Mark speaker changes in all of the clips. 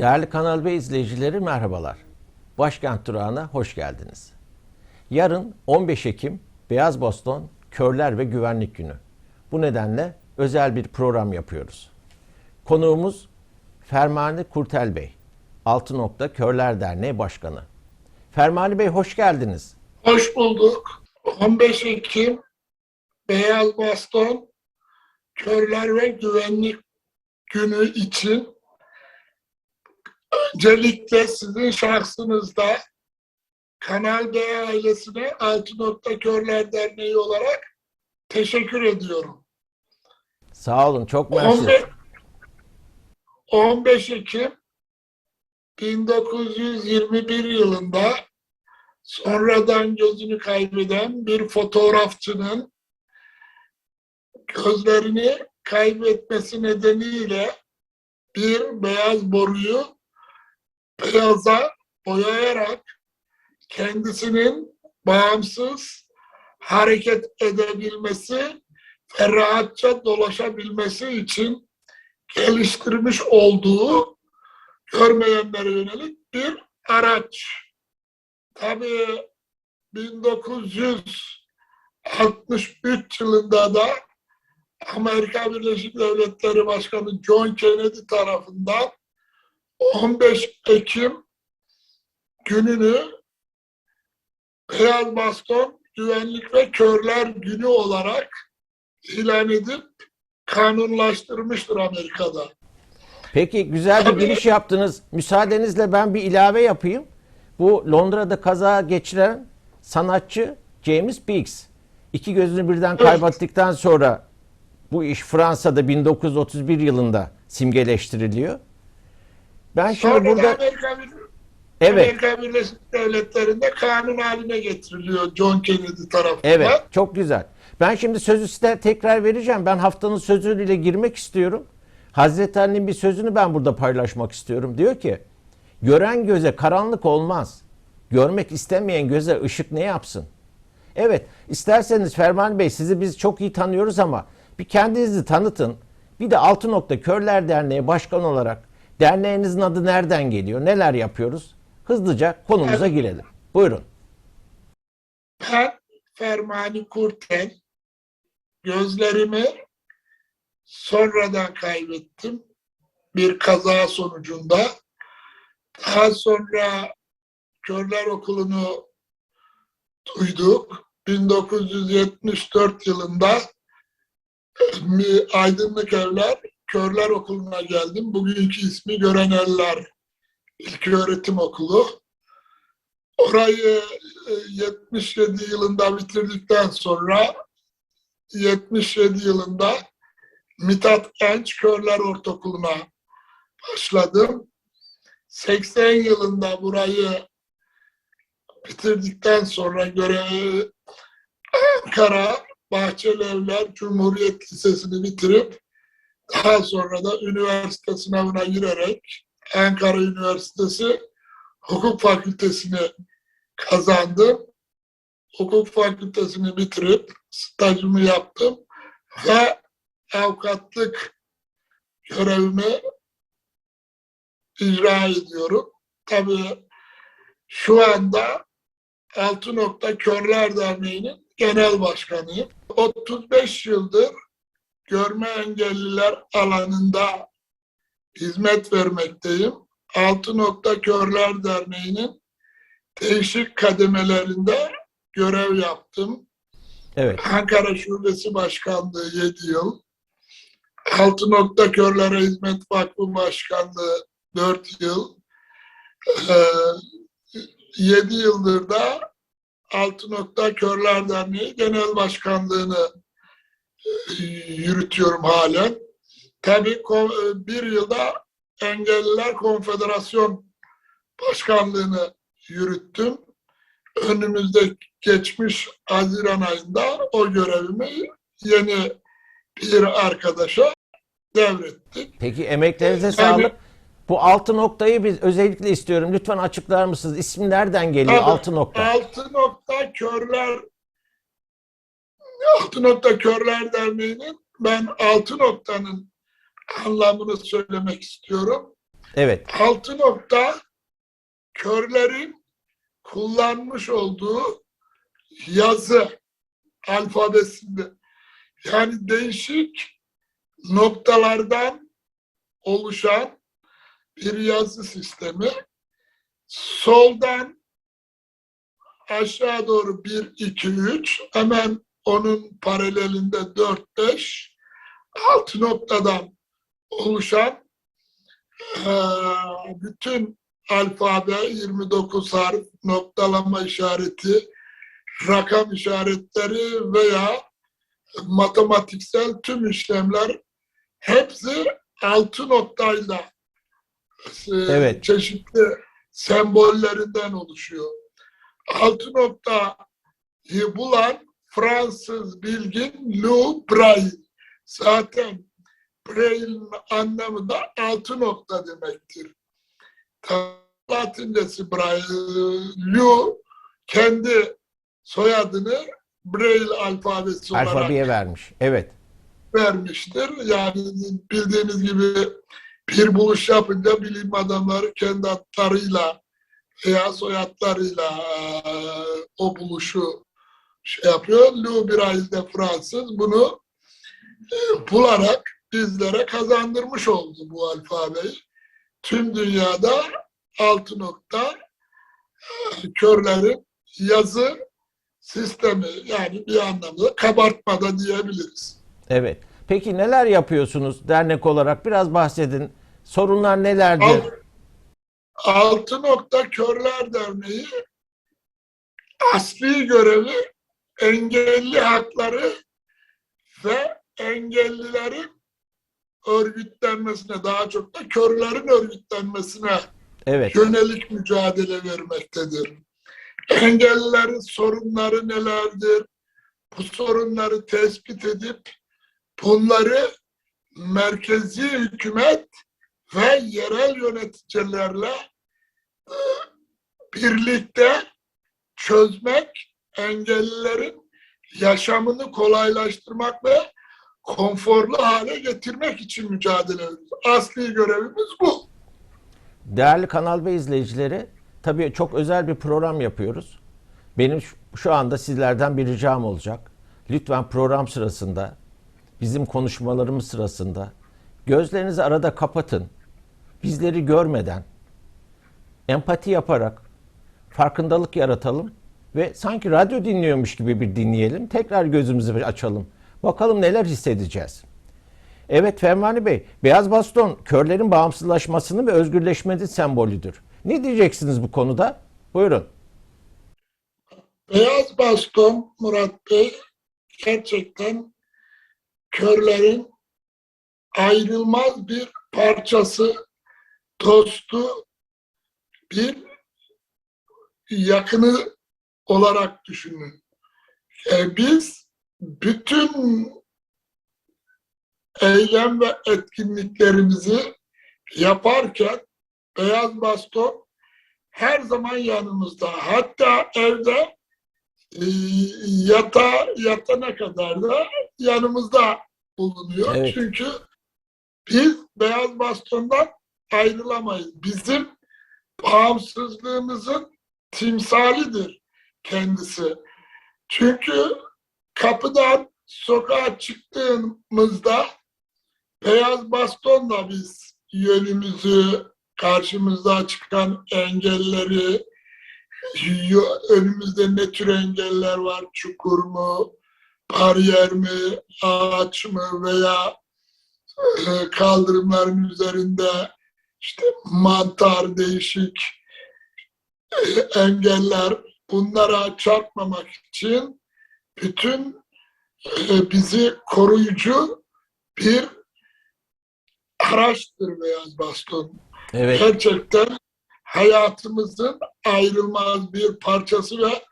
Speaker 1: Değerli Kanal B izleyicileri merhabalar. Başkent durağına hoş geldiniz. Yarın 15 Ekim Beyaz Boston Körler ve Güvenlik Günü. Bu nedenle özel bir program yapıyoruz. Konuğumuz Fermani Kurtel Bey, Altı Nokta Körler Derneği Başkanı. Fermani Bey hoş geldiniz.
Speaker 2: Hoş bulduk. 15 Ekim Beyaz Baston Körler ve Güvenlik Günü için öncelikle sizin şahsınızda Kanal B ailesine Altı Nokta Körler Derneği olarak teşekkür ediyorum.
Speaker 1: Sağ olun, çok
Speaker 2: 15,
Speaker 1: mersi.
Speaker 2: 15 Ekim 1921 yılında sonradan gözünü kaybeden bir fotoğrafçının gözlerini kaybetmesi nedeniyle bir beyaz boruyu beyaza boyayarak kendisinin bağımsız hareket edebilmesi ve dolaşabilmesi için geliştirmiş olduğu görmeyenlere yönelik bir araç. Tabii 1963 yılında da Amerika Birleşik Devletleri Başkanı John Kennedy tarafından 15 Ekim gününü Beyaz Baston Güvenlik ve Körler Günü olarak ilan edip kanunlaştırmıştır Amerika'da.
Speaker 1: Peki güzel bir
Speaker 2: Tabii.
Speaker 1: giriş yaptınız. Müsaadenizle ben bir ilave yapayım. Bu Londra'da kaza geçiren sanatçı James Biggs. İki gözünü birden
Speaker 2: Evet.
Speaker 1: kaybettikten sonra bu iş Fransa'da 1931 yılında simgeleştiriliyor. Ben şimdi
Speaker 2: Sonra da
Speaker 1: burada
Speaker 2: Amerika,
Speaker 1: evet
Speaker 2: Amerika Birleşik Devletleri'nde kanun haline getiriliyor John Kennedy tarafından.
Speaker 1: evet çok güzel. Ben şimdi sözü size tekrar vereceğim. Ben haftanın sözüyle girmek istiyorum. Hazreti Ali'nin bir sözünü ben burada paylaşmak istiyorum. Diyor ki gören göze karanlık olmaz. Görmek istemeyen göze ışık ne yapsın? Evet, isterseniz Ferman Bey sizi biz çok iyi tanıyoruz ama bir kendinizi tanıtın. Bir de Altı Nokta Körler Derneği Başkanı olarak derneğinizin adı nereden geliyor? Neler yapıyoruz? Hızlıca konumuza girelim. Buyurun.
Speaker 2: Ben Fermani Kurtel gözlerimi sonradan kaybettim bir kaza sonucunda. Daha sonra Körler Okulu'nu duyduk. 1974 yılında Aydınlık Evler Körler Okulu'na geldim. Bugünkü ismi Gören Eller İlköğretim Okulu. Orayı e, 77 yılında bitirdikten sonra 77 yılında Mithat Genç Körler Ortaokulu'na başladım. 80 yılında burayı bitirdikten sonra görevi Ankara Bahçeli Evler Cumhuriyet Lisesi'ni bitirip daha sonra da üniversite sınavına girerek Ankara Üniversitesi Hukuk Fakültesini kazandım. Hukuk fakültesini bitirip stajımı yaptım ve avukatlık görevimi icra ediyorum. Tabii şu anda Altı Nokta Körler Derneği'nin genel başkanıyım. 35 yıldır görme engelliler alanında hizmet vermekteyim. Altı Nokta Körler Derneği'nin değişik kademelerinde görev yaptım.
Speaker 1: Evet.
Speaker 2: Ankara Şubesi Başkanlığı 7 yıl. Altı Nokta Körlere Hizmet Vakfı Başkanlığı 4 yıl. Ee, 7 yıldır da Altı Nokta Körler Derneği Genel Başkanlığını yürütüyorum halen. Tabii ko- bir yılda Engelliler Konfederasyon Başkanlığını yürüttüm. Önümüzde geçmiş Haziran ayında o görevimi yeni bir arkadaşa devrettik.
Speaker 1: Peki emeklerinize
Speaker 2: Yani-
Speaker 1: sağlık. Bu altı noktayı biz özellikle istiyorum. Lütfen açıklar mısınız? İsmi nereden geliyor
Speaker 2: Tabii,
Speaker 1: altı nokta?
Speaker 2: Altı nokta körler Altı nokta körler derneğinin ben altı noktanın anlamını söylemek istiyorum.
Speaker 1: Evet.
Speaker 2: Altı nokta körlerin kullanmış olduğu yazı alfabesinde. Yani değişik noktalardan oluşan bir yazı sistemi. Soldan aşağı doğru 1, 2, 3 hemen onun paralelinde 4, 5 altı noktadan oluşan eee, bütün alfabe 29 harf noktalama işareti rakam işaretleri veya matematiksel tüm işlemler hepsi altı noktayla e,
Speaker 1: Evet.
Speaker 2: çeşitli sembollerinden oluşuyor. Altı noktayı bulan Fransız bilgin Lou Braille. Zaten Braille'in anlamı da altı nokta demektir. Latincesi Braille. Lou kendi soyadını Braille alfabesi olarak
Speaker 1: Alfabeye vermiş. Evet.
Speaker 2: vermiştir. Yani bildiğiniz gibi bir buluş yapınca bilim adamları kendi adlarıyla veya soyadlarıyla eee, o buluşu şey yapıyor. Braille de Fransız bunu eee, bularak bizlere kazandırmış oldu bu alfabeyi. Tüm dünyada altı nokta eee, körlerin yazı sistemi yani bir anlamda kabartmada diyebiliriz.
Speaker 1: Evet. Peki neler yapıyorsunuz dernek olarak? Biraz bahsedin. Sorunlar nelerdir?
Speaker 2: Al- Altı Nokta Körler Derneği asli görevi engelli hakları ve engellilerin örgütlenmesine daha çok da körlerin örgütlenmesine
Speaker 1: Evet.
Speaker 2: yönelik mücadele vermektedir. Engellilerin sorunları nelerdir? Bu sorunları tespit edip bunları merkezi hükümet ve yerel yöneticilerle e, birlikte çözmek, engellilerin yaşamını kolaylaştırmak ve konforlu hale getirmek için mücadele ediyoruz. Asli görevimiz bu.
Speaker 1: Değerli Kanal B izleyicileri, tabii çok özel bir program yapıyoruz. Benim şu anda sizlerden bir ricam olacak. Lütfen program sırasında, bizim konuşmalarımız sırasında gözlerinizi arada kapatın. Bizleri görmeden, empati yaparak farkındalık yaratalım ve sanki radyo dinliyormuş gibi bir dinleyelim. Tekrar gözümüzü açalım. Bakalım neler hissedeceğiz. Evet Fermani Bey, beyaz baston körlerin bağımsızlaşmasının ve özgürleşmenin sembolüdür. Ne diyeceksiniz bu konuda? Buyurun.
Speaker 2: Beyaz baston Murat Bey gerçekten körlerin ayrılmaz bir parçası, dostu, bir yakını olarak düşünün. E, biz bütün eylem ve etkinliklerimizi yaparken beyaz baston her zaman yanımızda. Hatta evde e, yata yatana kadar da yanımızda bulunuyor.
Speaker 1: Evet.
Speaker 2: Çünkü biz beyaz bastondan ayrılamayız. Bizim bağımsızlığımızın timsalidir kendisi. Çünkü kapıdan sokağa çıktığımızda beyaz bastonla biz yönümüzü, karşımızda çıkan engelleri, önümüzde ne tür engeller var, çukur mu, bariyer mi, ağaç mı veya e, kaldırımların üzerinde işte mantar, değişik e, engeller bunlara çarpmamak için bütün e, bizi koruyucu bir araçtır beyaz baston.
Speaker 1: Evet.
Speaker 2: Gerçekten hayatımızın ayrılmaz bir parçası ve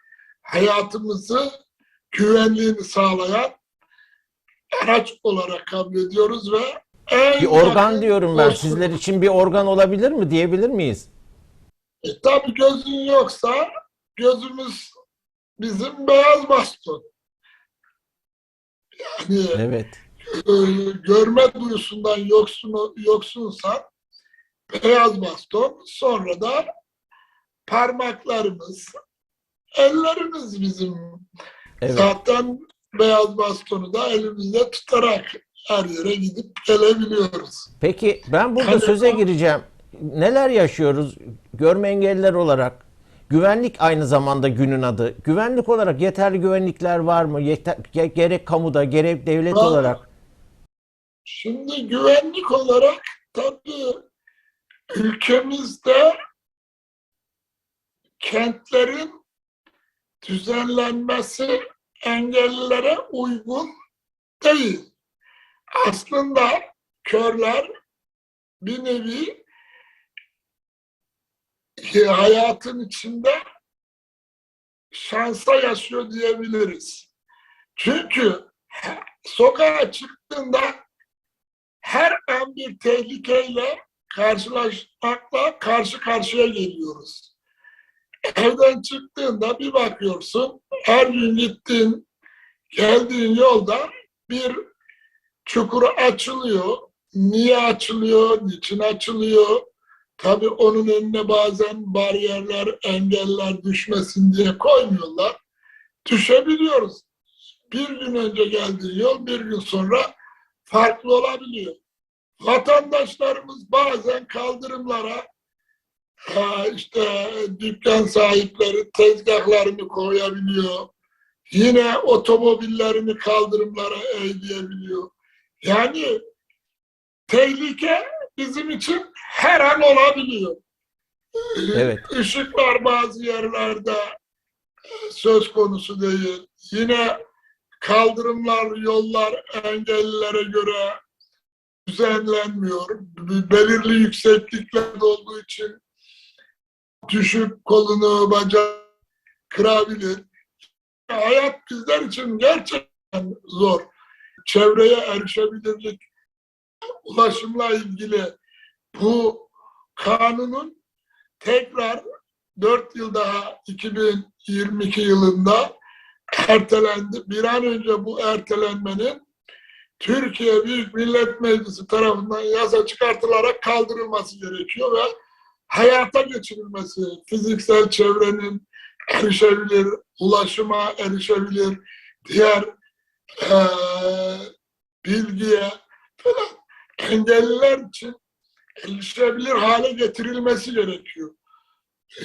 Speaker 2: hayatımızı güvenliğini sağlayan araç olarak kabul ediyoruz ve en
Speaker 1: Bir organ diyorum ben.
Speaker 2: dostumuz.
Speaker 1: Sizler için bir organ olabilir mi diyebilir miyiz?
Speaker 2: E, tabii gözün yoksa gözümüz bizim beyaz baston. Yani
Speaker 1: Evet.
Speaker 2: e, görme duyusundan yoksun, yoksunsan beyaz baston, sonra da parmaklarımız, ellerimiz bizim.
Speaker 1: Evet.
Speaker 2: Zaten beyaz bastonu da elimizde tutarak her yere gidip gelebiliyoruz.
Speaker 1: Peki ben burada
Speaker 2: Hani-
Speaker 1: söze gireceğim. Neler yaşıyoruz görme engelliler olarak? Güvenlik aynı zamanda günün adı. Güvenlik olarak yeterli güvenlikler var mı? Yeter, ge- gerek kamuda gerek devlet
Speaker 2: Var.
Speaker 1: olarak.
Speaker 2: Şimdi güvenlik olarak tabii ülkemizde kentlerin düzenlenmesi engellilere uygun değil. Aslında körler bir nevi e, hayatın içinde şansa yaşıyor diyebiliriz. Çünkü sokağa çıktığında her an bir tehlikeyle karşılaşmakla karşı karşıya geliyoruz. Evden çıktığında bir bakıyorsun, her gün gittiğin, geldiğin yolda bir çukur açılıyor. Niye açılıyor, niçin açılıyor? Tabii onun önüne bazen bariyerler, engeller düşmesin diye koymuyorlar. Düşebiliyoruz. Bir gün önce geldiği yol bir gün sonra farklı olabiliyor. Vatandaşlarımız bazen kaldırımlara işte dükkan sahipleri tezgahlarını koyabiliyor. Yine otomobillerini kaldırımlara eğleyebiliyor. Yani tehlike bizim için her an olabiliyor.
Speaker 1: Evet.
Speaker 2: Işıklar bazı yerlerde söz konusu değil. Yine kaldırımlar, yollar engellilere göre düzenlenmiyor. Belirli yüksekliklerde olduğu için düşüp kolunu, bacağı kırabilir. Hayat bizler için gerçekten zor. Çevreye erişebilirlik, ulaşımla ilgili bu kanunun tekrar 4 yıl daha 2022 yılında ertelendi. Bir an önce bu ertelenmenin Türkiye Büyük Millet Meclisi tarafından yasa çıkartılarak kaldırılması gerekiyor ve hayata geçirilmesi, fiziksel çevrenin erişebilir, ulaşıma erişebilir, diğer eee, bilgiye falan engelliler için erişebilir hale getirilmesi gerekiyor.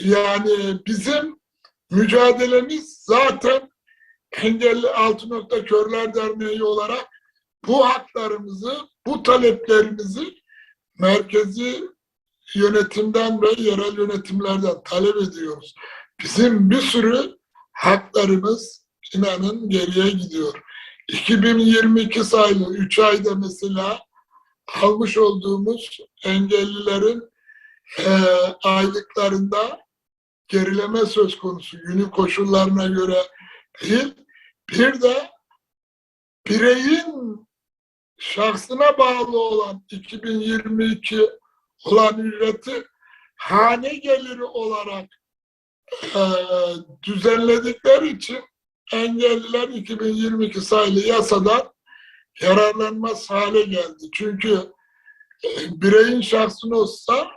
Speaker 2: Yani bizim mücadelemiz zaten Engelli Altı Nokta Körler Derneği olarak bu haklarımızı, bu taleplerimizi merkezi yönetimden ve yerel yönetimlerden talep ediyoruz. Bizim bir sürü haklarımız inanın geriye gidiyor. 2022 sayılı 3 ayda mesela almış olduğumuz engellilerin eee, aylıklarında gerileme söz konusu. Günün koşullarına göre değil. Bir de bireyin şahsına bağlı olan 2022 olan ücreti hane geliri olarak eee, düzenledikleri için engelliler 2022 sayılı yasadan yararlanmaz hale geldi. Çünkü e, bireyin şahsına olsa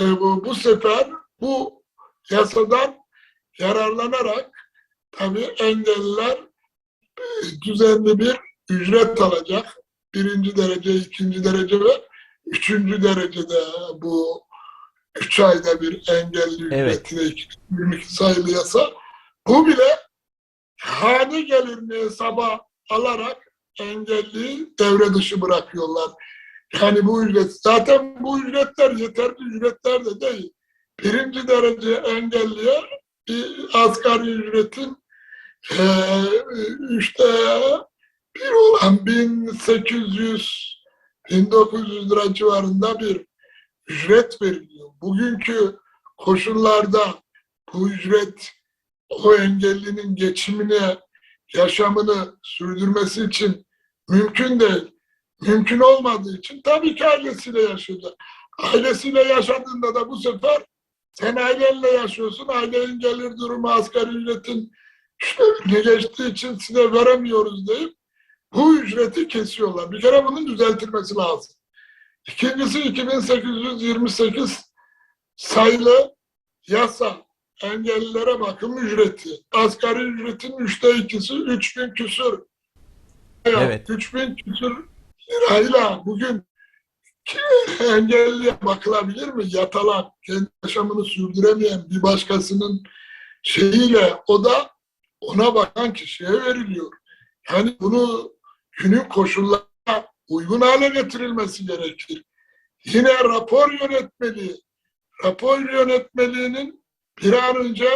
Speaker 2: e, bu, bu sefer bu yasadan yararlanarak tabii engelliler e, düzenli bir ücret alacak. Birinci derece, ikinci derece ve üçüncü derecede bu üç ayda bir engelli
Speaker 1: Evet.
Speaker 2: ücretiyle 2022 sayılı yasa. Bu bile hane gelirini hesaba alarak engelliyi devre dışı bırakıyorlar. Yani bu ücret, zaten bu ücretler yeterli ücretler de değil. Birinci derece engelliye bir asgari ücretin eee işte bir olan 1800 1900 lira civarında bir ücret veriliyor. Bugünkü koşullarda bu ücret o engellinin geçimini, yaşamını sürdürmesi için mümkün değil. Mümkün olmadığı için tabii ki ailesiyle yaşayacak. Ailesiyle yaşadığında da bu sefer sen ailenle yaşıyorsun. Ailenin gelir durumu asgari ücretin birini geçtiği için size veremiyoruz deyip bu ücreti kesiyorlar. Bir kere bunun düzeltilmesi lazım. İkincisi 2828 sayılı yasa engellilere bakım ücreti. Asgari ücretin üçte ikisi 3000 küsür.
Speaker 1: Evet.
Speaker 2: 3000 küsür lirayla bugün engelliye bakılabilir mi? Yatalak, kendi yaşamını sürdüremeyen bir başkasının şeyiyle o da ona bakan kişiye veriliyor. Yani bunu günün koşullarına uygun hale getirilmesi gerekir. Yine rapor yönetmeliği, rapor yönetmeliğinin bir an önce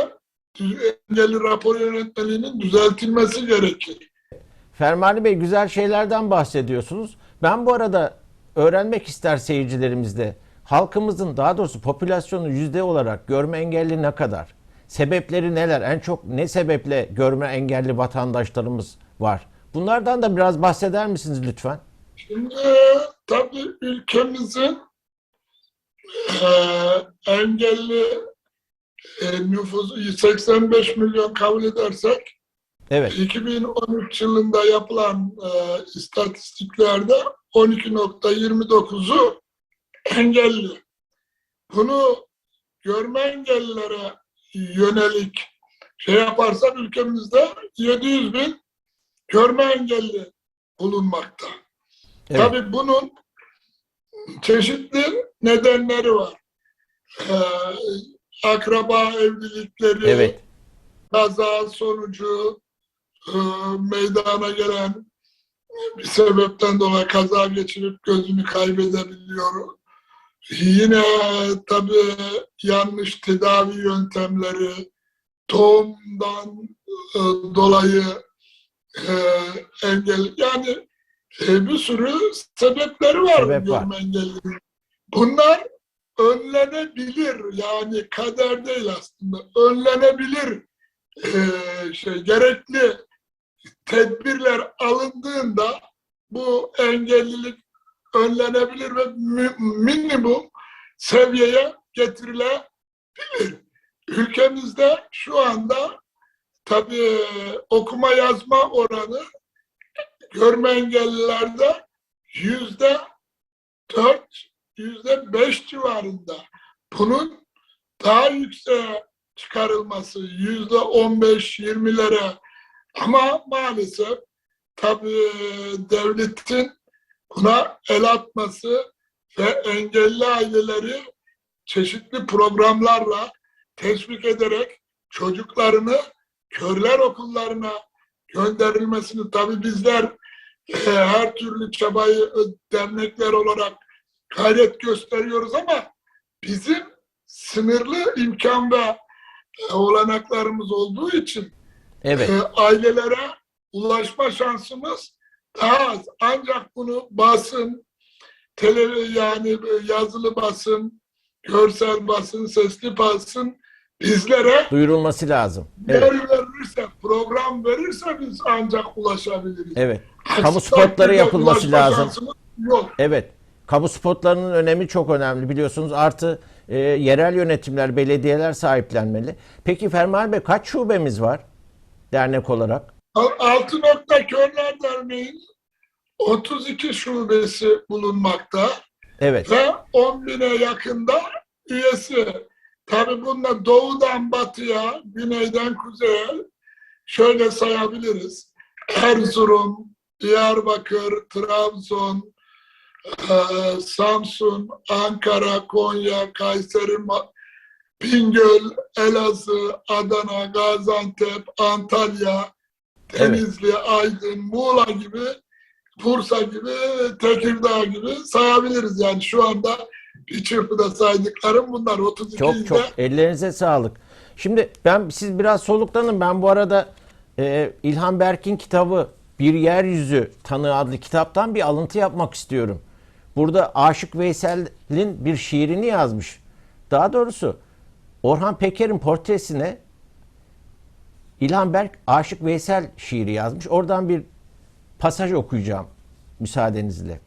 Speaker 2: engelli rapor yönetmeliğinin düzeltilmesi gerekir.
Speaker 1: Fermani Bey güzel şeylerden bahsediyorsunuz. Ben bu arada öğrenmek ister seyircilerimiz de halkımızın daha doğrusu popülasyonun yüzde olarak görme engelli ne kadar? Sebepleri neler? En çok ne sebeple görme engelli vatandaşlarımız var? Bunlardan da biraz bahseder misiniz lütfen?
Speaker 2: Şimdi tabii ülkemizin eee, engelli e, nüfusu 85 milyon kabul edersek
Speaker 1: Evet.
Speaker 2: 2013 yılında yapılan e, istatistiklerde 12.29'u engelli. Bunu görme engellilere yönelik şey yaparsak ülkemizde 700 bin görme engelli bulunmakta.
Speaker 1: Evet.
Speaker 2: Tabii bunun çeşitli nedenleri var. Ee, akraba evlilikleri,
Speaker 1: Evet.
Speaker 2: kaza sonucu e, meydana gelen bir sebepten dolayı kaza geçirip gözünü kaybedebiliyor. Yine tabii yanlış tedavi yöntemleri, doğumdan e, dolayı e, engel yani e, bir sürü sebepleri var
Speaker 1: Sebep var.
Speaker 2: engellinin. Bunlar önlenebilir yani kader değil aslında önlenebilir e, şey gerekli tedbirler alındığında bu engellilik önlenebilir ve mi- minimum seviyeye getirilebilir. Ülkemizde şu anda tabii okuma yazma oranı görme engellilerde yüzde dört, yüzde beş civarında. Bunun daha yükseğe çıkarılması, yüzde on beş, yirmilere ama maalesef tabii devletin buna el atması ve engelli aileleri çeşitli programlarla teşvik ederek çocuklarını körler okullarına gönderilmesini tabii bizler e, her türlü çabayı e, dernekler olarak gayret gösteriyoruz ama bizim sınırlı imkan ve e, olanaklarımız olduğu için
Speaker 1: Evet.
Speaker 2: e, ailelere ulaşma şansımız daha az. Ancak bunu basın, tele, yani yazılı basın, görsel basın, sesli basın bizlere
Speaker 1: Duyurulması lazım. Evet.
Speaker 2: verirse, program verirse biz ancak ulaşabiliriz.
Speaker 1: Evet.
Speaker 2: Aksi
Speaker 1: Kamu spotları yapılması lazım.
Speaker 2: Yok.
Speaker 1: Evet. Kamu spotlarının önemi çok önemli biliyorsunuz. Artı e, yerel yönetimler, belediyeler sahiplenmeli. Peki Ferman Bey kaç şubemiz var dernek olarak?
Speaker 2: Altı Nokta Körler Derneği'nin 32 şubesi bulunmakta.
Speaker 1: Evet.
Speaker 2: ve 10 bine yakında üyesi. Tabii bunda doğudan batıya, güneyden kuzeye şöyle sayabiliriz. Erzurum, Diyarbakır, Trabzon, eee, Samsun, Ankara, Konya, Kayseri, Bingöl, Elazığ, Adana, Gaziantep, Antalya, Denizli, Aydın, Muğla gibi Bursa gibi, Tekirdağ gibi sayabiliriz. Yani şu anda bir çırpıda saydıklarım bunlar. 32
Speaker 1: Çok
Speaker 2: ilde
Speaker 1: çok ellerinize sağlık. Şimdi ben siz biraz soluklanın. Ben bu arada e, İlhan Berk'in kitabı Bir Yeryüzü Tanığı adlı kitaptan bir alıntı yapmak istiyorum. Burada Aşık Veysel'in bir şiirini yazmış. Daha doğrusu Orhan Peker'in portresine İlhan Berk Aşık Veysel şiiri yazmış. Oradan bir pasaj okuyacağım müsaadenizle.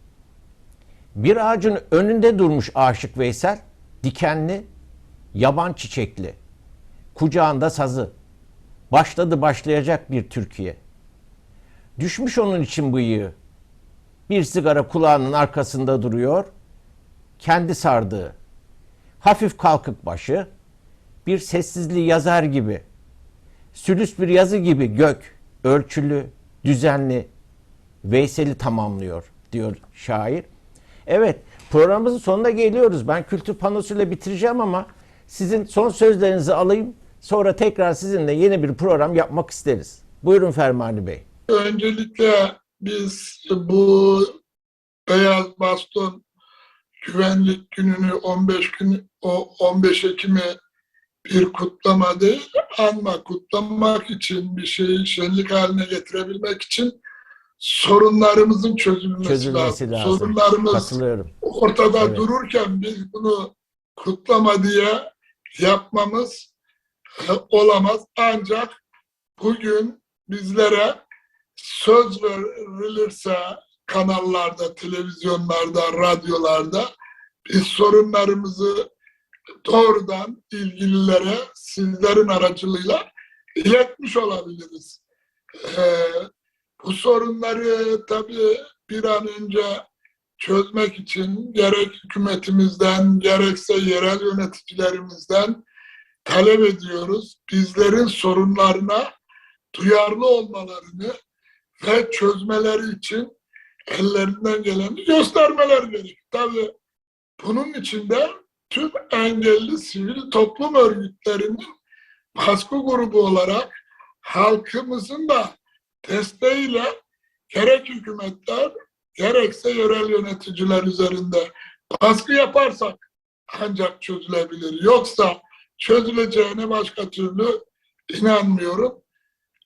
Speaker 1: Bir ağacın önünde durmuş Aşık Veysel, dikenli, yaban çiçekli, kucağında sazı. Başladı başlayacak bir Türkiye. Düşmüş onun için bıyığı. Bir sigara kulağının arkasında duruyor. kendi sardığı, hafif kalkık başı, bir sessizliği yazar gibi, sülüs bir yazı gibi gök, ölçülü, düzenli, Veysel'i tamamlıyor diyor şair. Evet programımızın sonuna geliyoruz. Ben kültür panosuyla bitireceğim ama sizin son sözlerinizi alayım. Sonra tekrar sizinle yeni bir program yapmak isteriz. Buyurun Fermani Bey.
Speaker 2: Öncelikle biz bu Beyaz Baston Güvenlik Günü'nü 15 gün o 15 Ekim'i bir kutlama değil ama kutlamak için bir şeyi şenlik haline getirebilmek için sorunlarımızın çözülmesi,
Speaker 1: Çözülmesi lazım.
Speaker 2: Sorunlarımız
Speaker 1: Katılıyorum.
Speaker 2: ortada
Speaker 1: Evet.
Speaker 2: dururken biz bunu kutlama diye yapmamız e, olamaz. Ancak bugün bizlere söz verilirse kanallarda, televizyonlarda, radyolarda biz sorunlarımızı doğrudan ilgililere sizlerin aracılığıyla iletmiş olabiliriz. Ee, bu sorunları tabii bir an önce çözmek için gerek hükümetimizden gerekse yerel yöneticilerimizden talep ediyoruz. Bizlerin sorunlarına duyarlı olmalarını ve çözmeleri için ellerinden geleni göstermeler gerek. Tabii bunun için de tüm engelli sivil toplum örgütlerinin baskı grubu olarak halkımızın da desteğiyle gerek hükümetler gerekse yerel yöneticiler üzerinde baskı yaparsak ancak çözülebilir. Yoksa çözüleceğine başka türlü inanmıyorum.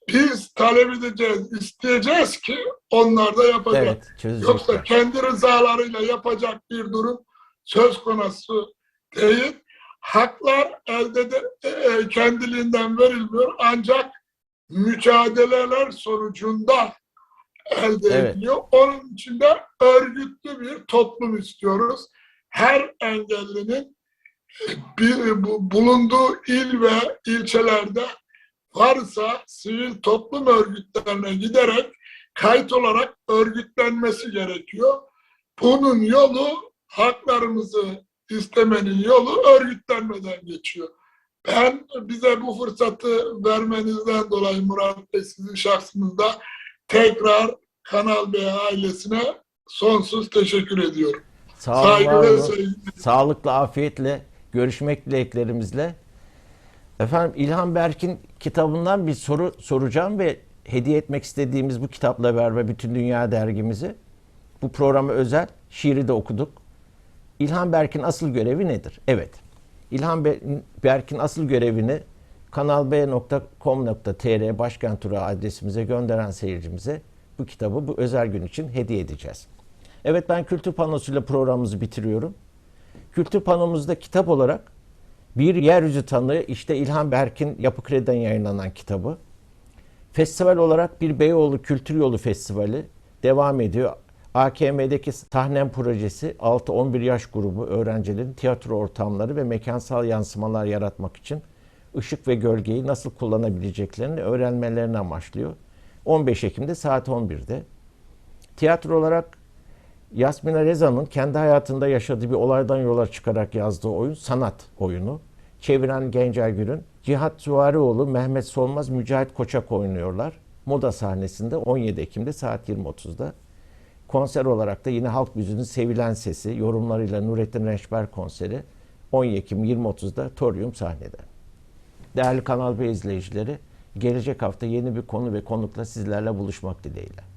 Speaker 2: Biz talep edeceğiz, isteyeceğiz ki onlar da yapacak.
Speaker 1: Evet,
Speaker 2: Yoksa kendi rızalarıyla yapacak bir durum söz konusu değil. Haklar elde de, e, kendiliğinden verilmiyor ancak mücadeleler sonucunda elde
Speaker 1: Evet.
Speaker 2: ediliyor. Onun için de örgütlü bir toplum istiyoruz. Her engellinin bir bu- bulunduğu il ve ilçelerde varsa sivil toplum örgütlerine giderek kayıt olarak örgütlenmesi gerekiyor. Bunun yolu haklarımızı istemenin yolu örgütlenmeden geçiyor. Ben bize bu fırsatı vermenizden dolayı Murat Bey sizin şahsınızda tekrar Kanal B ailesine sonsuz teşekkür ediyorum.
Speaker 1: Sağ olun,
Speaker 2: Saygı
Speaker 1: var
Speaker 2: ve
Speaker 1: olun.
Speaker 2: sevgi.
Speaker 1: Sağlıkla, afiyetle görüşmek dileklerimizle. Efendim İlhan Berk'in kitabından bir soru soracağım ve hediye etmek istediğimiz bu kitapla beraber bütün dünya dergimizi bu programı özel şiiri de okuduk. İlhan Berk'in asıl görevi nedir? Evet. İlhan Be- Berk'in asıl görevini kanalb.com.tr başkent turu adresimize gönderen seyircimize bu kitabı bu özel gün için hediye edeceğiz. Evet ben kültür panosuyla programımızı bitiriyorum. Kültür panomuzda kitap olarak bir yeryüzü tanığı işte İlhan Berk'in Yapı Kredi'den yayınlanan kitabı. Festival olarak bir Beyoğlu Kültür Yolu Festivali devam ediyor. AKM'deki Sahnem projesi 6-11 yaş grubu öğrencilerin tiyatro ortamları ve mekansal yansımalar yaratmak için ışık ve gölgeyi nasıl kullanabileceklerini öğrenmelerini amaçlıyor. 15 Ekim'de saat 11'de. Tiyatro olarak Yasmina Reza'nın kendi hayatında yaşadığı bir olaydan yola çıkarak yazdığı oyun sanat oyunu. Çeviren Gencer Gür'ün Cihat Süvarioğlu, Mehmet Solmaz, Mücahit Koçak oynuyorlar. Moda sahnesinde 17 Ekim'de saat 20.30'da. Konser olarak da yine halk müziğinin sevilen sesi yorumlarıyla Nurettin Reşber konseri 10 Ekim 20.30'da Torium sahnede. Değerli Kanal B izleyicileri, gelecek hafta yeni bir konu ve konukla sizlerle buluşmak dileğiyle.